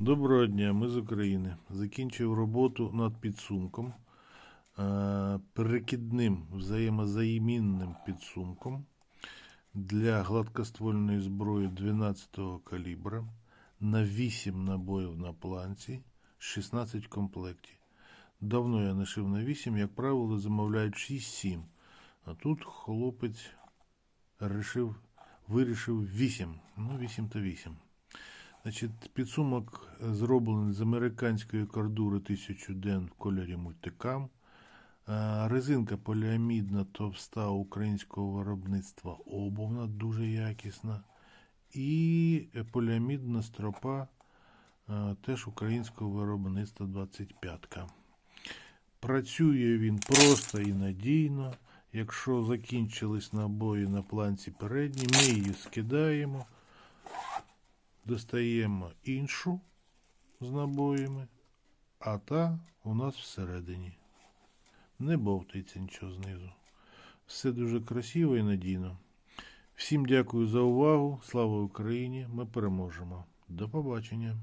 Доброго дня, ми з України. Закінчив роботу над підсумком, е, перекидним взаємозаємінним підсумком для гладкоствольної зброї 12-го калібра на 8 набоїв на планці, 16 комплектів. Давно я не шив на 8, як правило, замовляють 6-7. А тут хлопець решив, вирішив 8. Ну, 8 то 8. Значить, підсумок зроблений з американської кордури 1000 ден в кольорі мультикам. Е, Резинка поліамідна товста українського виробництва обувна, дуже якісна. І поліамідна стропа е, теж українського виробництва 25-ка. Працює він просто і надійно. Якщо закінчились набої на планці передній, ми її скидаємо достаємо іншу з набоями, а та у нас всередині. Не бовтається нічого знизу. Все дуже красиво і надійно. Всім дякую за увагу. Слава Україні! Ми переможемо. До побачення!